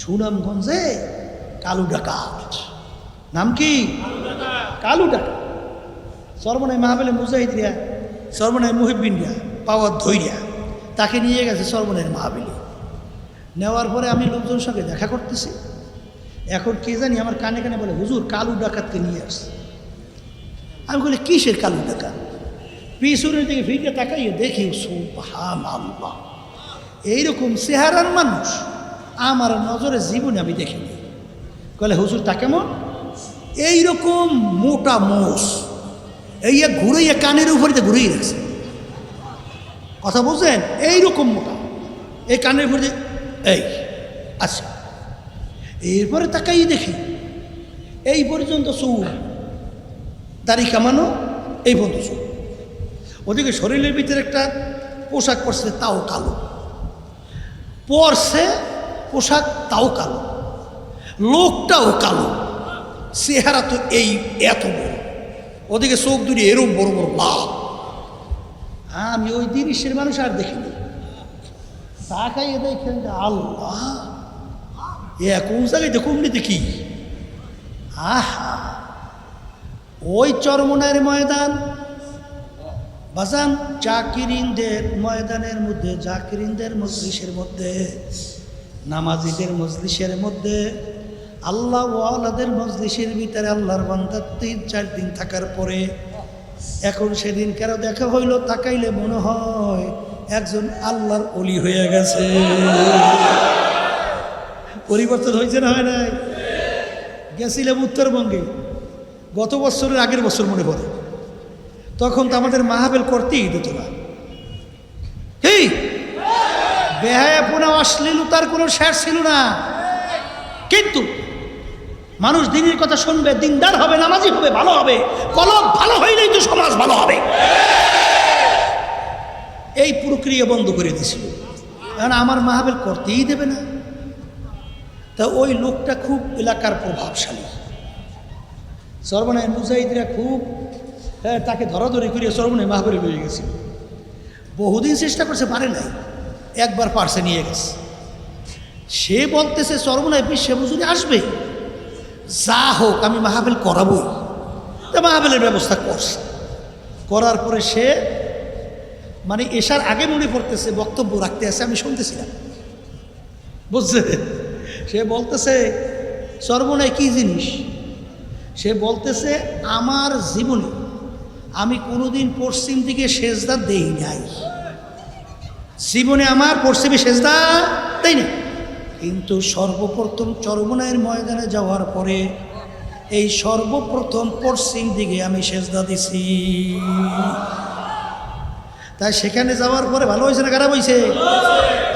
সুনামগঞ্জে কালু ডাকাত। নাম কি? কালু ডাকাত। সর্বনায় মাহাবেলে মুজাহিদিয়া সর্বনায় মুহিবিনিয়া পাওয়ার ধৈর্যা। তাকে নিয়ে গেছে সর্বনের মাহাবিলি নেওয়ার পরে আমি লোকজনের সঙ্গে দেখা করতেছি। এখন কে জানি আমার কানে কানে বলে, হুজুর, কালু ডাকাতকে নিয়ে আসছে। আমি বলি, কিসের কালু ডাকাত? পিছনের দিকে ফিরে তাকাইয়ে দেখি সুবহান আল্লাহ এইরকম চেহারার মানুষ। আমার নজরে জীবনে আমি দেখিনি। কলে হুজুর, তা কেমন? এইরকম মোটা মোষ। এই ঘুরাইয়া কানের উপরে ঘুরেই রাখছে। কথা বুঝছেন? এইরকম মোটা। এই কানের উপরে এই আচ্ছা। এরপরে তাকাই দেখি, এই পর্যন্ত চুল, দাড়ি কামানো, এই পর্যন্ত চুল। ওদিকে শরীরের ভিতরে একটা পোশাক পরছে, তাও কালো। পরছে পোশাক তাও কালো, লোকটাও কালো, চেহারা তো এই এত বড়। ওদিকে চোখ দুটি এরম বড় বড় লাভ আমি ওই জিনিসের মানুষ আর দেখিনি। তাকাইয়ে দেখেন যে আল্লাহ। এ কোন জায়গায় দেখুন দেখি। আহা, ওই চরমনার ময়দান। বাজান, জাকিরিনদের ময়দানের মধ্যে, জাকিরিনদের মজলিসের মধ্যে। নামাজিদের মজলিসের মধ্যে, আল্লাহ ওয়ালাদের মজলিসের ভিতরে আল্লাহর বান্দা তিন, চার দিন থাকার পরে, এখন সেদিন কেন দেখা হইল? তাকাইলে মনে হয় একজন আল্লাহর অলি হয়ে গেছে। পরিবর্তন হয়েছে না হয় নাই? গেছিলাম উত্তরবঙ্গে। গত বছরের আগের বছর মনে পড়ে। তখন তো আমাদের মাহাবেল করতেই দিত না। বেহায়াপনা অশ্লীলতার কোনো শেষ ছিল না। কিন্তু মানুষ দিনের কথা শুনবে দিনদার হবে নামাজি হবে ভালো হবে। কলম ভালো হইলেই তো সমাজ ভালো হবে। এই প্রক্রিয়া বন্ধ করে দিছিল। কারণ আমার মাহাবেল করতেই দেবে না। তা ওই লোকটা খুব এলাকার প্রভাবশালী। সর্বনায় মুজাহিদরা খুব হ্যাঁ, তাকে ধরাধরি করিয়ে সর্বনায় মাহবুরে লয়ে গেছিল। বহুদিন চেষ্টা করছে পারে নাই। একবার পার্সে নিয়ে গেছে। সে বলতেছে সর্বনায় বিশ্বে বুঝুনি আসবে? যা হোক, আমি মাহাবেল করাবই। তা মাহাবেলের ব্যবস্থা করছে। করার পরে সে মানে এসার আগে মনে পড়তেছে, বক্তব্য রাখতে আছে, আমি শুনতেছিলাম। বুঝছে? সে বলতেছে সর্বনায় কি জিনিস? সে বলতেছে, আমার জীবনে আমি কোনোদিন পশ্চিম দিকে সেজদা দেই নাই। জীবনে আমার পশ্চিমে সেজদা, তাই না? কিন্তু সর্বপ্রথম চরমনায়ের ময়দানে যাওয়ার পরে এই সর্বপ্রথম পশ্চিম দিকে আমি সেজদা দিছি। তাই সেখানে যাওয়ার পরে ভালো হয়েছে না খারাপ হয়েছে?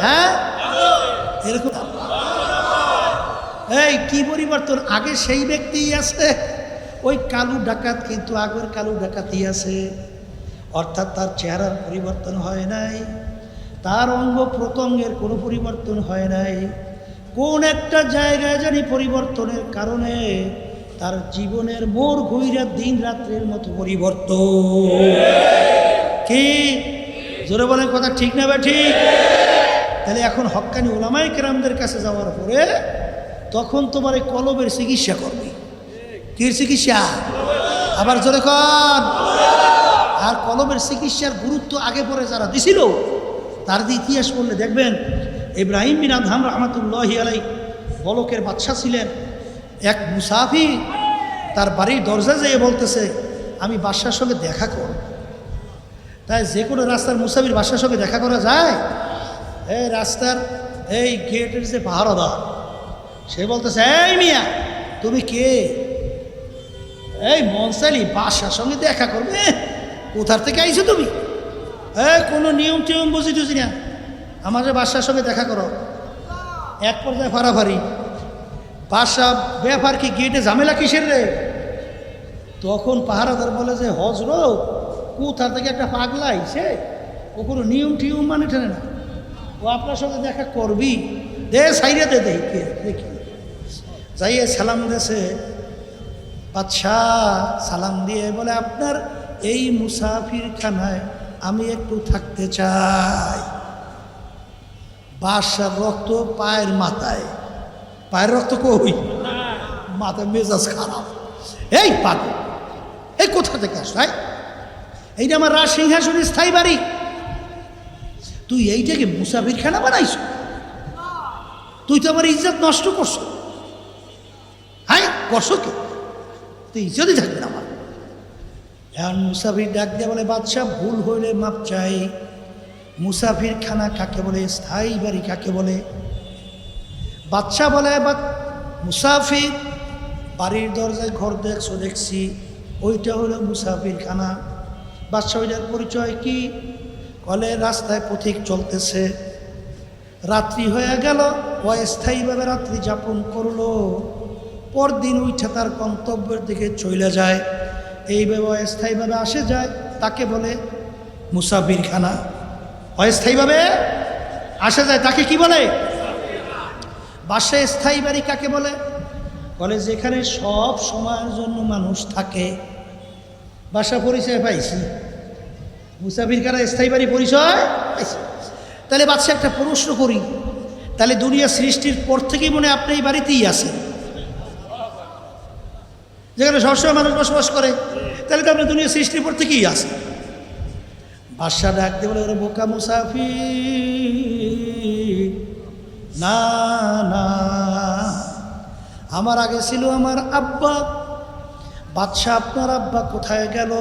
হ্যাঁ? এরকম এই, কি পরিবর্তন? আগে সেই ব্যক্তিই আছে, ওই কালু ডাকাত, কিন্তু আগের কালু ডাকাতই আছে। অর্থাৎ তার চেহারার পরিবর্তন হয় নাই। তার অঙ্গ প্রত্যঙ্গের কোনো পরিবর্তন হয় নাই। কোন একটা জায়গায় জানি পরিবর্তনের কারণে তার জীবনের মোর ঘুইরা দিন রাত্রের মতো পরিবর্তন। কি? জোরে বলেন কথা ঠিক না বা ঠিক? তাহলে এখন হক্কানি ওলামাই কেরামদের কাছে যাওয়ার পরে তখন তোমার এই কলবের চিকিৎসা করবে। কির চিকিৎসা? আবার জোরে আর কলমের চিকিৎসার গুরুত্ব আগে পরে যারা দিছিল তার দিয়ে ইতিহাস পড়লে দেখবেন, ইব্রাহিম বিন আদহাম রহমতুল্লাহ আলাই বলকের বাদশা ছিলেন। এক মুসাফি তার বাড়ির দরজা যেয়ে বলতেছে, আমি বাদশার সঙ্গে দেখা করব। তাই যে কোনো রাস্তার মুসাফির বাদশার সঙ্গে দেখা করা যায়? এই রাস্তার এই গেটের যে পাহারাদার, সে বলতেছে, এই মিয়া, তুমি কে? এই মনসালি বাসার সঙ্গে দেখা করবে? কোথার থেকে আইছো তুমি? এই কোনো নিয়ম টিয়ম বুঝি টুঝি না। আমাদের বাসার সঙ্গে দেখা করো। এক পর্যায়ে ফাড়াফাড়ি। বাসা ব্যাপার কি, গেটে ঝামেলা কিসের রে? তখন পাহারাদার বলে যে, হজরত, কোথা থেকে একটা পাগলা আইছে? ও কোনো নিয়ম টিয়ম মানে টেনে না। ও আপনার সঙ্গে দেখা করবি। দে, সাইরে দে, দেখি দেখি। যাইয়ে সালাম দেশে বাদশাহ সালাম দিয়ে বলে, আপনার এই মুসাফির খানায় আমি একটু থাকতে চাই। বাদশার রক্ত পায়ের মাথায়। পায়ের রক্ত কই? মাথায় মেজাজ খারাপ। এই পাগল, এই কোথা থেকে আস ভাই এইটা আমার রাজ সিংহাসন স্থায়ী বাড়ি। তুই এইটাকে মুসাফির খানা বানাইছ? তুই তো আমার ইজ্জত নষ্ট করছ। হ্যাঁ করছ কি? তুই ইজ্জতই থাকবে না এখন মুসাফির ডাক দিয়ে বলে, বাদশাহ, ভুল হইলে মাপ চাই। মুসাফির খানা কাকে বলে, স্থায়ী বাড়ি কাকে বলে? বাচ্চা বলে বা মুসাফির বাড়ির দরজায় ঘর দেখছ, দেখছি। ওইটা হলো মুসাফির খানা। বাচ্চা ওইটার পরিচয় কি? কলে, রাস্তায় পথিক চলতেছে। রাত্রি হয়ে গেল, অস্থায়ীভাবে রাত্রি যাপন করল। পরদিন উঠে তার গন্তব্যের দিকে চলে যায়। এইভাবে অস্থায়ীভাবে আসে যায়, তাকে বলে মুসাফিরখানা। অস্থায়ীভাবে আসে যায়, তাকে কি বলে? বাসে স্থায়ী বাড়ি কাকে বলে? বলে যেখানে সব সময়ের জন্য মানুষ থাকে। বাসা পরিচয় পাইছি। মুসাফির কারা স্থায়ী বাড়ি পরিচয় পাইছি। তাহলে বাচ্চা একটা প্রশ্ন করি। তাহলে দুনিয়া সৃষ্টির পর থেকেই মনে আপনি এই বাড়িতেই আছেন। যেখানে সবসময় মানুষ বসবাস করে, তাহলে তো আপনি দুনিয়া সৃষ্টির পর থেকেই আছেন বাদশাহ ডাক দিয়ে বলে, ওরা বোকা মুসাফি না না, আমার আগে ছিল আমার আব্বা। বাদশাহ, আপনার আব্বা কোথায় গেল?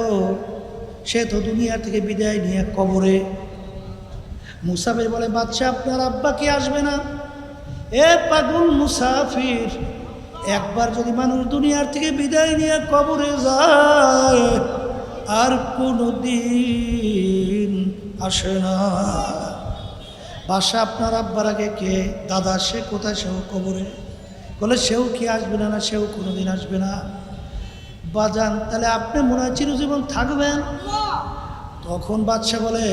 সে তো দুনিয়া থেকে বিদায় নিয়ে কবরে। মুসাফির বলে, বাদশাহ, আপনার আব্বা কি আসবে না? এ পাগল মুসাফির একবার যদি মানুষ দুনিয়ার থেকে বিদায় নিয়ে কবরে যায়, আর কোনো দিন আসে না। বাসা আপনার আব্বার আগে কে? দাদা, সে কোথায়? সেও কবরে। বলে, সেও কি আসবে না? না, সেও কোনো দিন আসবে না। বাজান, তাহলে আপনি মনে হয় চিরজীবন থাকবেন? তখন বাদশা বলে,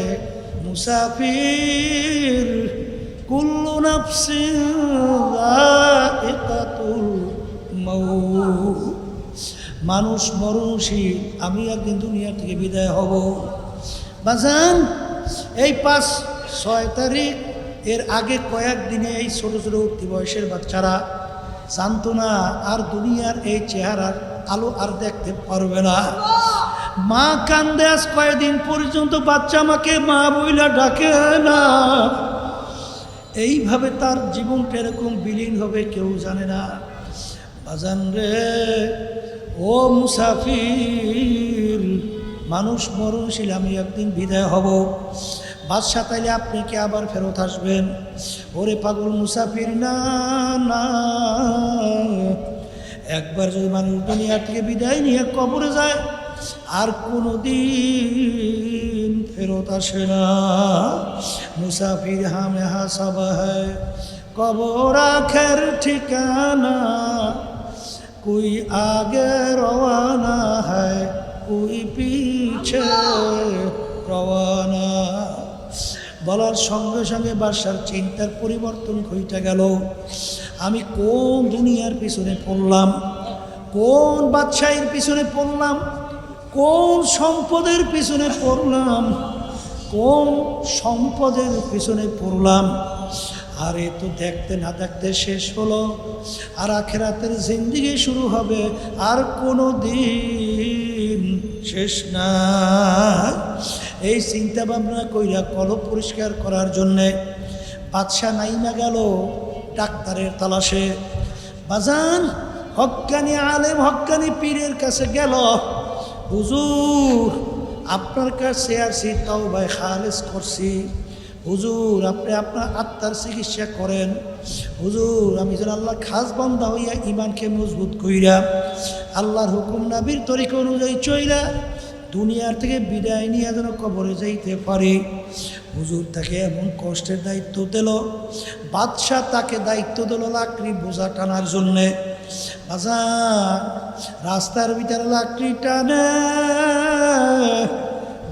মুসাফির কুল্লু নাফসিন। মানুষ মরণশীল আমি একদিন দুনিয়া থেকে বিদায় হব। বাজান, এই পাঁচ, ছয় তারিখ, এর আগে কয়েকদিনে এই ছোট ছোট উঠতি বয়সের বাচ্চারা জানতো না আর দুনিয়ার এই চেহারার আলো আর দেখতে পারবে না। মা কান্দে আজ কয়েকদিন পর্যন্ত বাচ্চা আমাকে মা বইলা ডাকে না। এইভাবে তার জীবনটা এরকম বিলীন হবে কেউ জানে না। বাজান রে, ও মুসাফির, মানুষ মরণশীল, আমি একদিন বিদায় হব। বাদশা তাইলে আপনি কি আবার ফেরত আসবেন? ওরে পাগল মুসাফির, না না। একবার যদি মানুষ দুনিয়া থেকে বিদায় নিয়ে কবরে যায়, আর কোনো দিন ফেরত আসে না। মুসাফির হামে হাসাব হ্যায় কবর আখের ঠিকানা। কুই آگے রওয়ানা ہے কুই পিছে রওয়ানা? বলার সঙ্গে সঙ্গে বাসার চিন্তার পরিবর্তন হইতে গেল। আমি কোন দুনিয়ার পিছনে পড়লাম? কোন বাদশাহীর পিছনে পড়লাম? কোন সম্পদের পিছনে পড়লাম? কোন সম্পদের পিছনে পড়লাম? আর এ তো দেখতে না দেখতে শেষ হলো। আর আখেরাতের জিন্দিগি শুরু হবে। আর কোনো দিন শেষ না। এই চিন্তা ভাবনা কইরা কলব পরিষ্কার করার জন্যে বাদশাহ নাইমা গেল ডাক্তারের তালাশে। বাজান হকানি আলেম হকানি পীরের কাছে গেল। হুজুর, আপনার কাছে আসি তাও ভাই খালেজ করছি। হুজুর, আপনি আপনার আত্মার চিকিৎসা করেন। হুজুর, আমি যেন আল্লাহ খাস বান্দা হইয়া ইমানকে মজবুত কইরা, আল্লাহর হুকুম নাবির তরিকা অনুযায়ী চইরা দুনিয়ার থেকে বিদায় নিয়ে যেন কবরে যাইতে পারি। হুজুর, তাকে এমন কষ্টের দায়িত্ব দিল, বাদশাহ তাকে দায়িত্ব দিল লাকড়ি বোঝা টানার জন্যে। রাস্তার ভিতরে লাকড়ি টানে,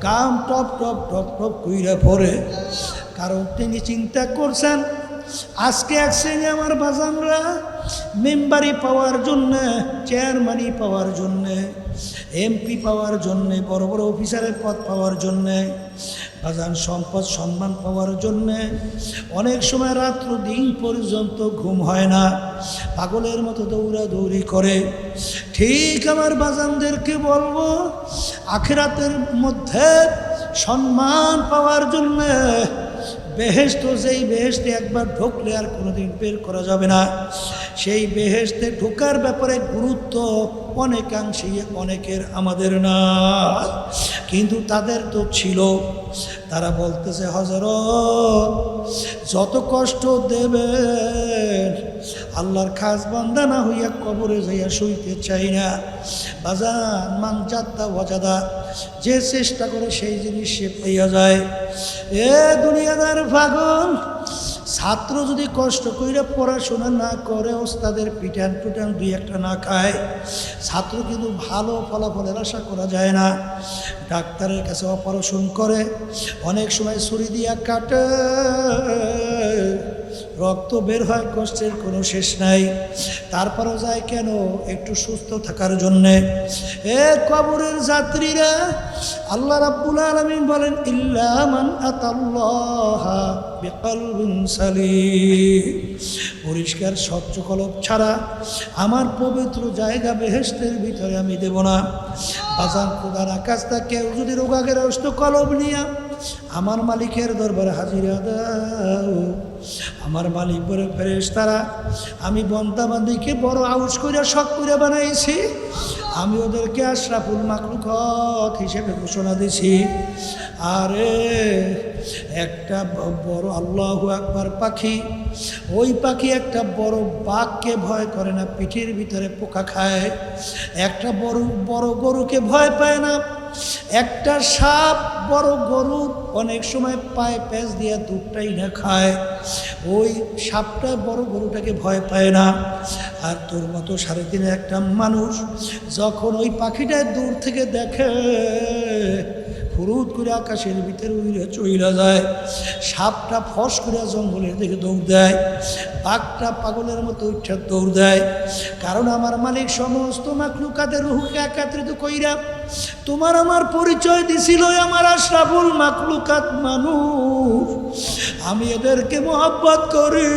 গাম টপ টপ টপ টপ কইরা পড়ে। কারণ তিনি চিন্তা করছেন, আজকে এক শ্রেণি আমার বাজানরা মেম্বারি পাওয়ার জন্যে চেয়ারম্যানি পাওয়ার জন্যে, এমপি পাওয়ার জন্যে, বড় বড় অফিসারের পদ পাওয়ার জন্যে, বাজান সম্পদ সম্মান পাওয়ার জন্যে, অনেক সময় রাত্র দিন পর্যন্ত ঘুম হয় না, পাগলের মতো দৌড়াদৌড়ি করে। ঠিক আমার বাজানদেরকে বলব, আখেরাতের মধ্যে সম্মান পাওয়ার জন্যে বেহেস্ত যেই বেহেস্তে একবার ঢুকলে আর কোনোদিন বের করা যাবে না। সেই বেহেস্তে ঢোকার ব্যাপারে গুরুত্ব অনেকাংশেই অনেকের আমাদের না। কিন্তু তাদের তো ছিল। তারা বলতেছে হজরত যত কষ্ট দেবেন আল্লাহর খাস বান্দা না হইয়া কবরে যাইয়া শুইতে চাই না। বাজান মান যাত্রা অজাদা, যে চেষ্টা করে সেই জিনিস সে পাইয়া যায়। এ দুনিয়াদার পাগল ছাত্র যদি কষ্ট কইরা পড়াশোনা না করে, ওস্তাদের পিটান টুটান দুই একটা না খায়। ছাত্র কিন্তু ভালো ফলাফলের আশা করা যায় না। ডাক্তারের কাছে অপারেশন করে, অনেক সময় ছুরি দিয়া কাটে। রক্ত বের হয়, কষ্টের কোনো শেষ নাই। তারপরও যায় কেন একটু সুস্থ থাকার জন্যে? এ কবরের যাত্রীরা আল্লাহ রাব্বুল আলামিন বলেন ইল্লামান পরিষ্কার স্বচ্ছ কলব ছাড়া আমার পবিত্র জায়গা বেহেস্তের ভিতরে আমি দেব না। বাজান খোদার আকাশটা কেউ যদি রোগাগের অস্ত কলব নিয়া আমার মালিকের দরবারে হাজিরা দাও। আমার মালিক বলে ফেরেস তারা আমি বন্দাবান্দিকে বড় আউস করে শখ করে বানাইছি। আমি ওদেরকে আশরাফুল মাকলুকত হিসেবে ঘোষণা দিছি। আরে, একটা বড় আল্লাহ আকবার পাখি, ওই পাখি একটা বড় বাঘকে ভয় করে না, পিঠের ভিতরে পোকা খায়। একটা বড় বড় গরুকে ভয় পায় না, একটা সাপ বড় গরু অনেক সময় পায়ে প্যাঁচ দিয়ে দুধটাই না খায়। ওই সাপটা বড় গরুটাকে ভয় পায় না। আর তোর মতো সাড়ে তিনে একটা মানুষ যখন ওই পাখিটা দূর থেকে দেখে, ফুরুত করে আকাশের ভিতরে উইরে চইলা যায়। সাপটা ফস করে জঙ্গলের দিকে দৌড় দেয়। বাঘটা পাগলের মতো উঠে দৌড় দেয়। কারণ আমার মালিক সমস্ত মাকলুকাদের রুহুকে একাত্রিত কইরা তোমার আমার পরিচয় দিছিল আমার আশরাফুল মাকলুকাত মানুষ। আমি এদেরকে মোহাব্বত করি,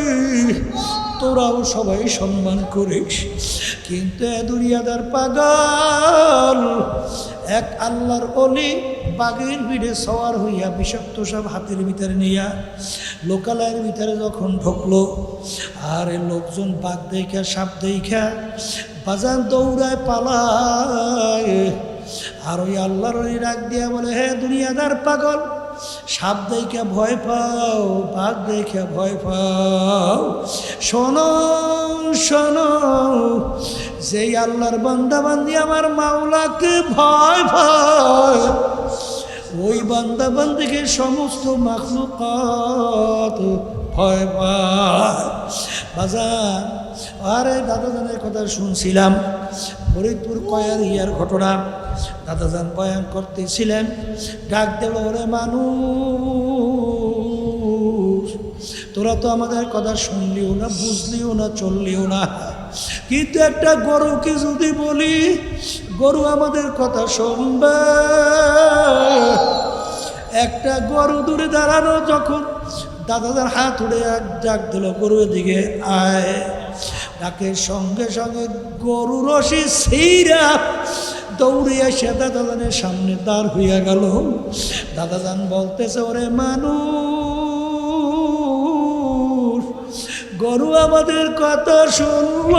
তোরাও সবাই সম্মান করিস। কিন্তু দুনিয়াদার পাগল, এক আল্লাহর অলি বাঘের ভিড়ে সওয়ার হইয়া বিষাক্ত সব হাতের ভিতরে নিয়া লোকালয়ের ভিতরে যখন ঢুকলো, আর লোকজন বাঘ দেখা সাপ দেখা বাজার দৌড়ায় পালায়। আর ওই আল্লাহর অলি রাগ দিয়া বলে, হে দুনিয়াদার পাগল, সাপ দেখে ভয় পাও, বাঘ দেখে ভয় পাও। শোনো শোনো, যেই আল্লাহর বান্দা বান্দি আমার মাওলাকে ভয় পায়, ওই বান্দা বান্দিকে সমস্ত মাখলুকাত ভয় পায়। বাজার আরে দাদাজানের কথা শুনছিলাম। ফরিদপুর কয়ার ইয়ার ঘটনা। দাদাজান বয়ান করতেছিলেন, ডাক দেব ওরে মানুষ, তোরা তো আমাদের কথা শুনলিও না, বুঝলিও না, চললিও না। কিন্তু একটা গরুকে যদি বলি, গরু আমাদের কথা শুনবে। একটা গরু দূরে দাঁড়ানো যখন দাদাদের হাত উড়ে ডাক দিল, গরুর দিকে আয়। ডাকের সঙ্গে সঙ্গে গরু রশি সেইরা দৌড়ে এসে দাদাজানের সামনে দাঁড় হইয়া গেল। দাদাজান বলতেছে, ওরে মানুষ, গরু আমাদের কথা শুনল,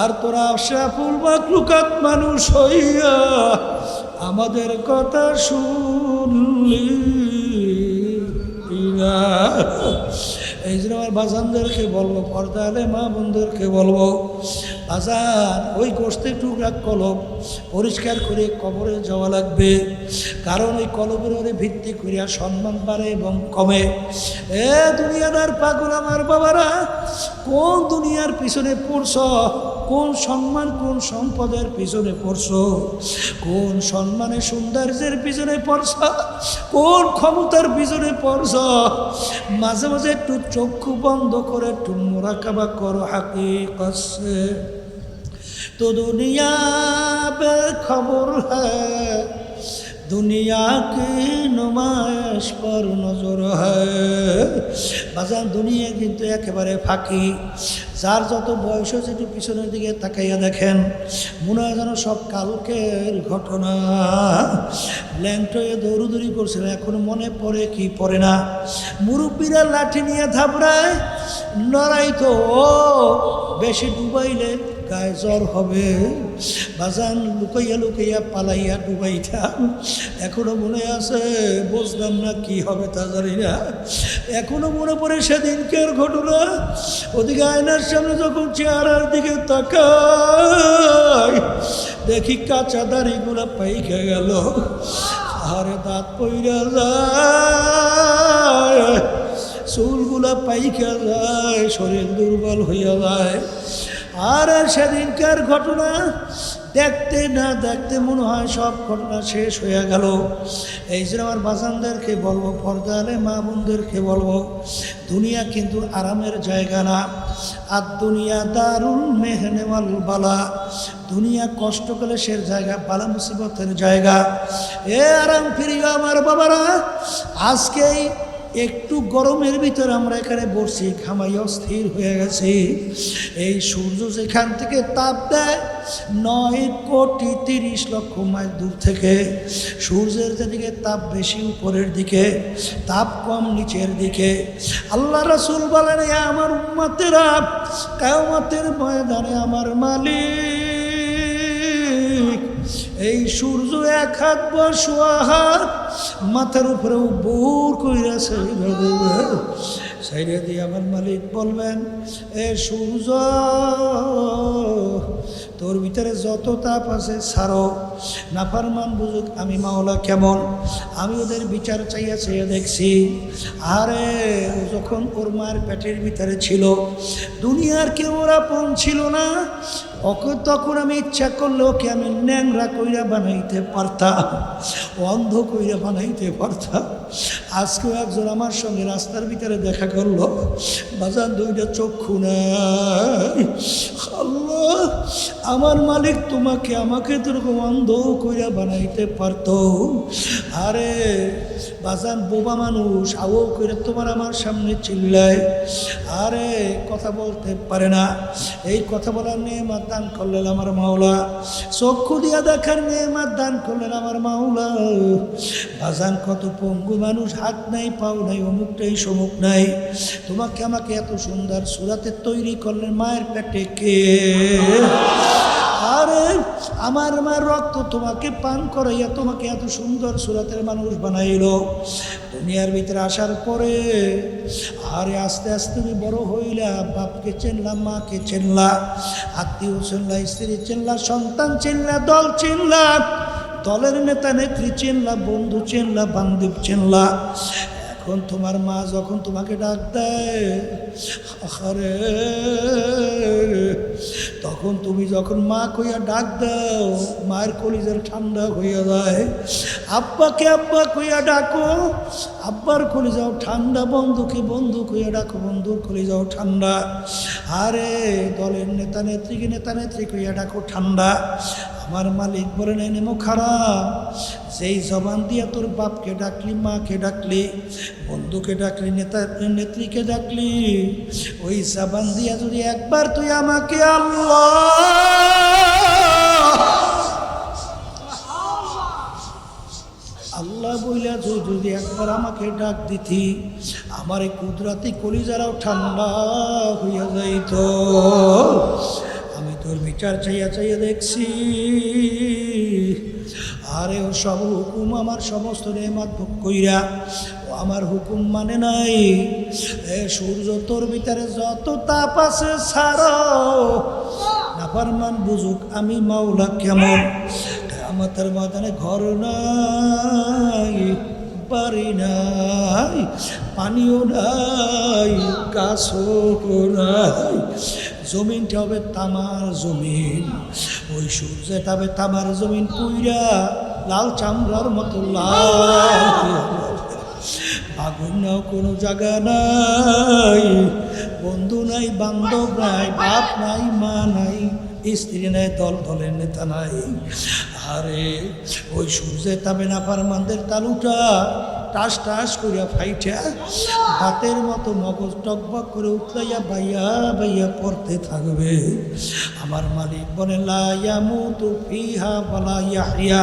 আর তোরা আশা আশরাফুল মাকলুকাত মানুষ হইয়া আমাদের কথা শুনলি না। এই জন্য আমার বাজানদেরকে বলব পর্দা আলে মা বোনদেরকে বলব, বাজান, ওই গোষ্ঠী টুকরা কলম পরিষ্কার করে কবরে যাওয়া লাগবে। কারণ ওই কলমের ওরে ভিত্তি করিয়া সম্মান বাড়ে এবং কমে। এ দুনিয়াদার পাগল আমার বাবারা, কোন দুনিয়ার পিছনে পড়ছ? কোন সম্মান কোন সম্পদের পিছনে পড়ছ? কোন সম্মানে সৌন্দর্যের পিছনে পড়ছ? কোন ক্ষমতার পিছনে পড়ছ? মাঝে মাঝে একটু চক্ষু বন্ধ করে একটু মোরাকাবা করো হাকি কষ্ট তো দুনিয়া খবর হ্যাঁ কি নুমাশ পর নজর হয়। বাজান, দুনিয়া কিন্তু একেবারে ফাঁকি। যার যত বয়স হয়েছে একটু পিছনের দিকে তাকাইয়া দেখেন। মনে হয় যেন সব কালকের ঘটনা। ল্যাংটয়ে দৌড়ুদৌড়ি করছিল এখন মনে পড়ে কি পড়ে না। মুরব্বীরা লাঠি নিয়ে থাপড়ায় লড়াই তো বেশি ডুবাইলে গায়ে জ্বর হবে। বাজান লুকাইয়া লুকাইয়া পালাইয়া ডুবাইতাম। এখনও মনে আছে? বুঝলাম না কি হবে তা জানি না। এখনও মনে পড়ে সেদিনকার ঘটনা। ওদিকে আয়নার সামনে যখন চেহারার দিকে তাকাই, দেখি কাঁচা দাড়িগুলো পাইকে গেল। আরে দাঁত পইরা যায়। চুলগুলা পাইকা যায়, শরীর দুর্বল হইয়া যায়। আর সেদিনকার ঘটনা দেখতে না দেখতে মনে হয় সব ঘটনা শেষ হয়ে গেল। এই যে আমার বাজানদেরকে বলব, পর্দালে মা বোনদেরকে বলব, দুনিয়া কিন্তু আরামের জায়গা না। আর দুনিয়া দারুণ মেহনেওয়াল বালা। দুনিয়া কষ্ট কলেশের জায়গা, বালা মুসিবতের জায়গা। এ আরাম ফিরিও আমার বাবারা, আজকেই একটু গরমের ভিতরে আমরা এখানে বসছি ঘামাই অস্থির হয়ে গেছি। এই সূর্য যেখান থেকে তাপ দেয়, নয় কোটি তিরিশ লক্ষ মাইল দূর থেকে। সূর্যের যেদিকে তাপ বেশি উপরের দিকে, তাপ কম নিচের দিকে। আল্লাহ রসুল বলেন, "এ আমার উম্মাতেরা, কায়মাতের ময়দানে আমার মালিক। এই সূর্য এক হাত বা সোয়া হাত, মাথার উপরে বুর কইরাছে সাইডে দিয়ে আমার মালিক বলবেন, এ সূর্য, তোর ভিতরে যত তাপ আছে ছাড়ো। নাফারমান বুঝুক আমি মাওলা কেমন। আমি ওদের বিচার চাইয়া চাইয়া দেখছি। আরে যখন ওর মায়ের পেটের ভিতরে ছিল, দুনিয়ার কেউ ওরা আপন ছিল না। তখন আমি ইচ্ছা করলে ওকে আমি ন্যাংরা কইরা বানাইতে পারতাম অন্ধ কইরা বানাইতে পারতাম। আজকেও একজন আমার সঙ্গে রাস্তার ভিতরে দেখা করল। বাজার দুইটা চক্ষু না আমার মালিক তোমাকে আমাকে তোরকম অন্ধ কইরা বানাইতে পারতো। আরে বাজান বোবা মানুষ, আও করে তোমার আমার সামনে চিল্লায়। আরে, কথা বলতে পারে না। এই কথা বলার নেমাত দান করলেন আমার মাওলা। চক্ষু দিয়া দেখার নেমাত দান করলেন আমার মাওলা। বাজান কত পঙ্গু মানুষ হাত নাই, পাও নাই অমুকটাই সমুক নাই। তোমাকে আমাকে এত সুন্দর সুরাতে তৈরি করলেন মায়ের পেটে কে? আরে, আমার মার রক্ত তোমাকে পান করাইয়া তোমাকে এত সুন্দর সুরাতের মানুষ বানাইলো। দুনিয়ার ভিতরে আসার পরে, আরে, আস্তে আস্তে তুমি বড় হইলা, বাপকে চেনলা, মাকে চেনলা, আত্মীয় চেনলা, স্ত্রী চেনলা, সন্তান চেনলা, দল চেনলা। দলের নেতা, নেত্রী চেনলা, বন্ধু চেনলা বান্ধব চেনলা। এখন তোমার মা যখন তোমাকে ডাক দেয় আরে তখন তুমি যখন মা কইয়া ডাক দাও, মায়ের কলিজার ঠান্ডা হইয়া যায়। আব্বাকে আব্বা কইয়া ডাকো, আব্বার কলিজাও ঠান্ডা, বন্ধুকে বন্ধু কইয়া ডাকো, বন্ধুর কলিজাও ঠান্ডা। আরে, দলের নেতা, নেত্রীকে নেতা, নেত্রী কইয়া ডাকো, ঠান্ডা। আমার মালিক বলেন নেমো খারাপ সেই জবান দিয়া তোর বাপকে ডাকলি, মাকে ডাকলি, বন্ধুকে ডাকলি, নেতা নেত্রীকে ডাকলি, ওই জবান দিয়া যদি একবার তুই আমাকে আল্লাহ আল্লাহ বইলা যদি একবার আমাকে ডাক দিতি, আমার এই কুদরাতি কলিজারাও ঠান্ডা হইয়া যাইত। তোর বিচার চাইয়া চাইয়া দেখছি? আরে ও সব হুকুম আমার সমস্ত নেমাত ভোগ কইরা, ও আমার হুকুম মানে নাই। এ সূর্য তোর ভিতরে যত তাপ আছে ছাড়ো। নাফারমান বুঝুক আমি মাওলা কেমন? আমাদের ময়দানে ঘর নাই, বাড়ি নাই, পানিও নাই, গাছও নাই। জমিনটা হবে তামার জমিন। ওই সূর্যটা হবে তামার জমিন পুইরা লাল চামড়ার মতো লাল। আগুন নাও কোনো জায়গা নাই, বন্ধু নাই, বান্ধব নাই, বাপ নাই, মা নাই, স্ত্রী নাই, দল দলের নেতা নাই। আরে, ওই সূর্যের তাবে না পারমানদের তালুটা টাস টাস করিয়া ফাইটা ভাতের মতো মগজ টকবক করে উতলাইয়া বাইয়া বাইয়া পড়তে থাকবে। আমার মালিক বলে লাইয়ামু তো ফিহা বলা ইয়াহিয়া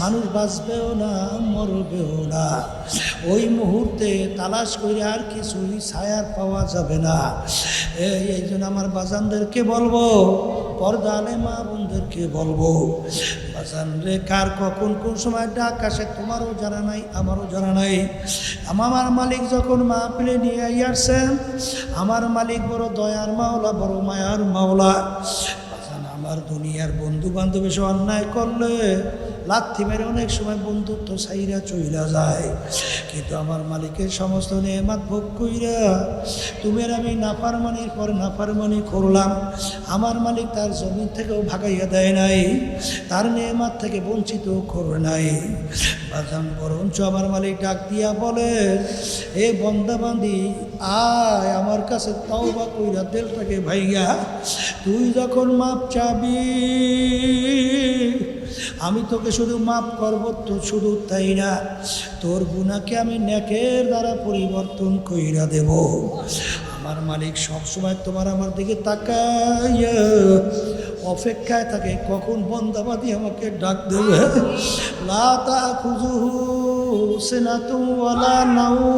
মানুষ বাঁচবেও না, মরবেও না। ওই মুহূর্তে তালাশ করে আর কিছুই ছায়ার পাওয়া যাবে না। এই জন্য আমার বাজানদেরকে বলব, পর্দা আলে মা বোনদেরকে বলব বাজান রে, কার কখন, কোন সময় ডাক আসে, তোমারও জানা নাই, আমারও জানা নাই। আমার মালিক যখন মা পেলে নিয়ে আসছেন, আমার মালিক বড় দয়ার মাওলা, বড় মায়ার মাওলা। আমার দুনিয়ার বন্ধু বান্ধবী সে অন্যায় করলে লাথি মেরে অনেক সময় বন্ধুত্ব সাইরা চইলা যায়। কিন্তু আমার মালিকের সমস্ত নেমাত ভোগ কইরা, তুমি আর আমি নাফারমানির পর নাফারমানি করলাম। আমার মালিক তার জমি থেকেও ভাগাইয়া দেয় নাই, তার নেমাত থেকে বঞ্চিত করে নাই। বাজান বরঞ্চ আমার মালিক ডাক দিয়া বলে, এ বন্দাবান্দি আয় আমার কাছে তাও বা কইরা দেলটাকে ভাইয়া তুই যখন মাপ চাবি আমি তোকে শুধু মাফ করব, তো শুধু তাই না? তোর গুণাকে আমি নেকের দ্বারা পরিবর্তন কইরা দেব। আমার মালিক সবসময় তোমার আমার দিকে তাকাইয়া অপেক্ষায় থাকে, কখন বন্দাবাদি আমাকে ডাক দেবে? লাতা খুজু সেনাতু ওয়ালা নাও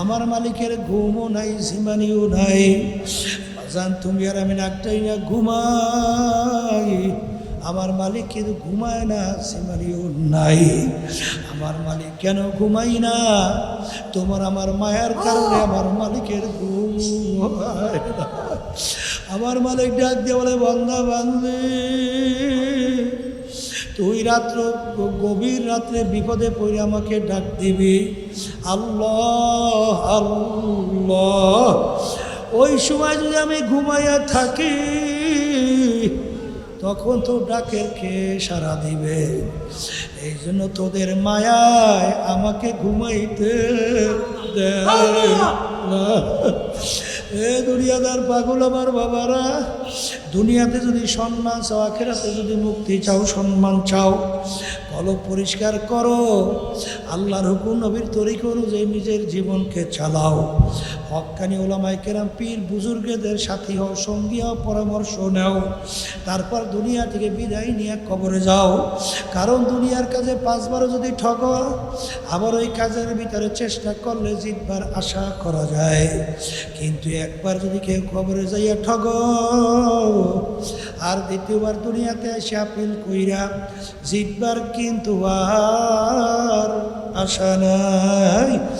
আমার মালিকের ঘুমও নাই সীমানিও নাই। জান তুমি আর আমি একটাই না ঘুমাই। আমার মালিক কিন্তু ঘুমায় না, সে সীমানিও নাই। আমার মালিক কেন ঘুমাই না? তোমার আমার মায়ের কারণে আমার মালিকের ঘুম আমার মালিক ডাক দিয়ে বলে বন্ধা বান্ধবী তুই রাত্র গভীর রাত্রে বিপদে পড়ে আমাকে ডাক দিবি। আল্লাহ আল্লাহ, ওই সময় যদি আমি ঘুমাইয়া থাকি তখন তো ডাকের কে সারা দিবে? এই জন্য তোদের মায়ায় আমাকে ঘুমাইতে দেয় এ দুনিয়াদার পাগল আমার বাবারা দুনিয়াতে যদি সম্মান চাও আখেরাতে যদি মুক্তি চাও সম্মান চাও কলব পরিষ্কার করো। আল্লাহর হুকুম নবীর তরিক অনুযায়ী নিজের জীবনকে চালাও। হকানি ওলামাই কেরাম পীর বুজুর্গদের সাথী হও, সঙ্গী হও, পরামর্শ নেও। তারপর দুনিয়া থেকে বিদায় নিয়ে কবরে যাও। কারণ দুনিয়ার কাজে পাঁচবারও যদি ঠক আবার ওই কাজের ভিতরে চেষ্টা করলে জিতবার আশা করা যায়। কিন্তু একবার যদি কেউ কবরে যাইয়া ঠগ আর দ্বিতীয়বার দুনিয়াতে এসে আপিল কইরা জিতবার কিন্তু আর আশা নাই।